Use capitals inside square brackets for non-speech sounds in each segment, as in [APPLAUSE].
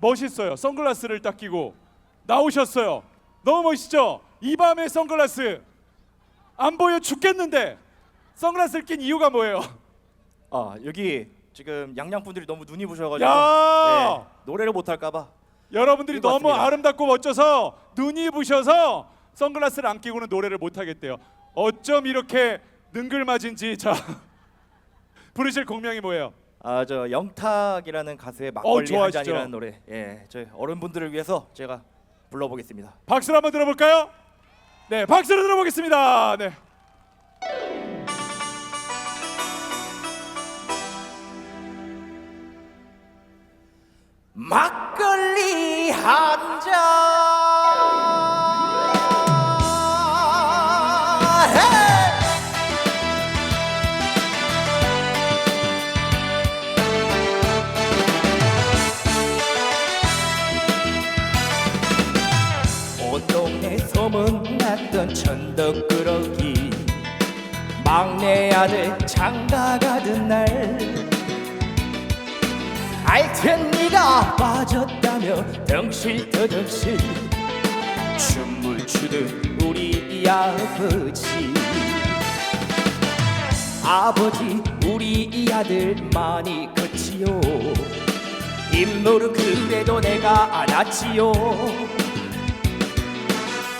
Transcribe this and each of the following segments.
멋있어요. 선글라스를 딱 끼고 나오셨어요. 너무 멋있죠? 이 밤에 선글라스 안 보여 죽겠는데 선글라스를 낀 이유가 뭐예요? 아 여기 지금 양양 분들이 너무 눈이 부셔가지고 야! 네, 노래를 못 할까봐 여러분들이 너무 맞습니다. 아름답고 멋져서 눈이 부셔서 선글라스를 안 끼고는 노래를 못 하겠대요. 어쩜 이렇게 능글맞은지 자 [LAUGHS] 부르실 공명이 뭐예요? 아 저 영탁이라는 가수의 막걸리 한 어, 좋아하시죠? 잔이라는 노래 예 저희 어른분들을 위해서 제가 불러보겠습니다. 박수를 한번 들어볼까요? 네, 박수를 들어보겠습니다. 네. 막걸리 한 잔. 소문났던 천덕꾸러기. 막내 아들 장가가던 날. 알텐 네가 빠졌다며 덩실더덩실. 춤을 추던 우리 아버지. 아버지 우리 이 아들 많이 컸지요. 입노릇 그래도 내가 안았지요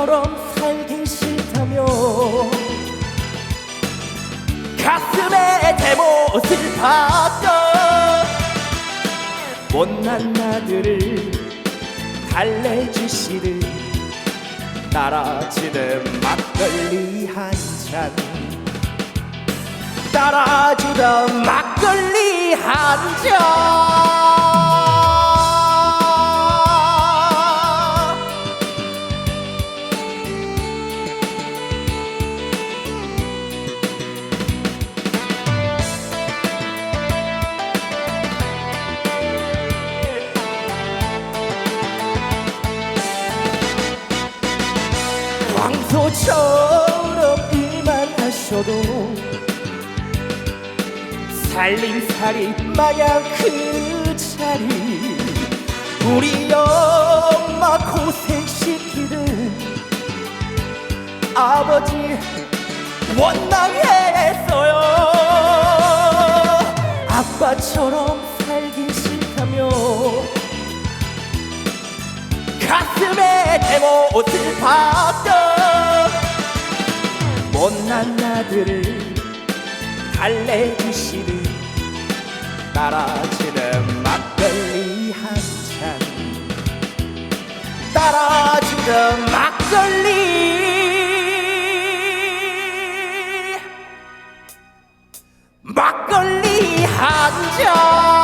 아빠처럼 살긴 싫다며. 가슴에 대못을 박던 못난 아들을 달래주시듯 따라주는 막걸리 한잔. 따라주던 막걸리 한잔 황소처럼 일만 하셔도 살림살이 마냥 그 자리. 우리 엄마 고생시키는 아버지 원망했어요. 아빠처럼 살긴 싫다며 가슴에 대못을 박던 못난 아들을 달래주시는 따라주는 막걸리 한잔. 따라주는 막걸리. 막걸리 한잔